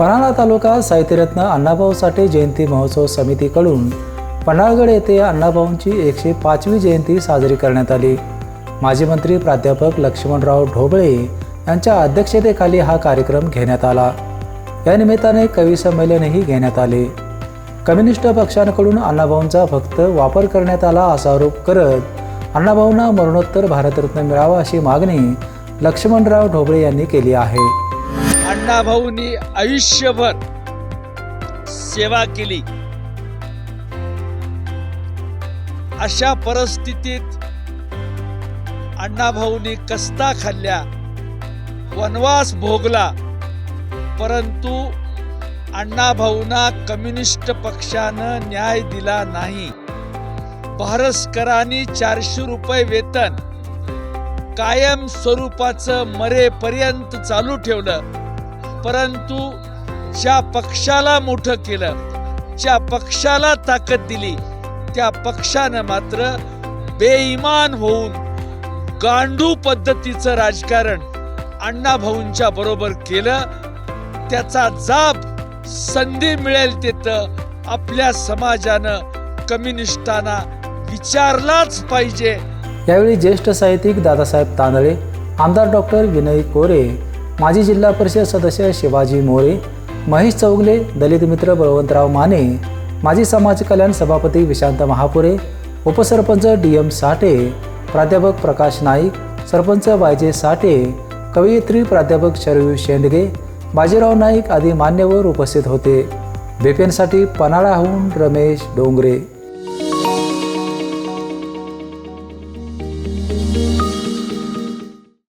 पन्हाळा तालुका साहित्यरत्न अण्णाभाऊ साठे जयंती महोत्सव समितीकडून पन्हाळगड येथे अण्णाभाऊंची एकशे पाचवी जयंती साजरी करण्यात आली. माजी मंत्री प्राध्यापक लक्ष्मणराव ढोबळे यांच्या अध्यक्षतेखाली हा कार्यक्रम घेण्यात आला. या निमित्ताने कवी संमेलनही घेण्यात आले. कम्युनिस्ट पक्षांकडून अण्णाभाऊंचा फक्त वापर करण्यात आला असा आरोप करत अण्णाभाऊंना मरणोत्तर भारतरत्न मिळावा अशी मागणी लक्ष्मणराव ढोबळे यांनी केली आहे. अण्णाभाऊंनी आयुष्यभर सेवा केली. अशा परिस्थितीत अण्णाभाऊंनी कस्ता खाल्ल्या वनवास भोगला परंतु अण्णाभाऊंना कम्युनिस्ट पक्षानं न्याय दिला नाही. भारस्करांनी चारशे रुपये वेतन कायम स्वरूपाचं मरेपर्यंत चालू ठेवलं. परंतु ज्या पक्षाला मोठं केलं ज्या पक्षाला ताकद दिली त्या पक्षानं मात्र बेईमान होऊन गांडू पद्धतीचं राजकारण अण्णाभाऊंच्या बरोबर केलं. त्याचा जाब संधी मिळेल तिथं आपल्या समाजानं कम्युनिस्टांना विचारलाच पाहिजे. यावेळी ज्येष्ठ साहित्यिक दादासाहेब तांदळे आमदार डॉक्टर विनय कोरे माजी जिल्हा परिषद सदस्य शिवाजी मोरे महेश चौगले दलित मित्र बळवंतराव माने माजी समाज कल्याण सभापती विशांत महापुरे उपसरपंच डी एम साठे प्राध्यापक प्रकाश नाईक सरपंच वायजे साठे कवयित्री प्राध्यापक शरयू शेंडगे बाजीराव नाईक आदी मान्यवर उपस्थित होते. बेपेनसाठी पन्हाळाहून रमेश डोंगरे.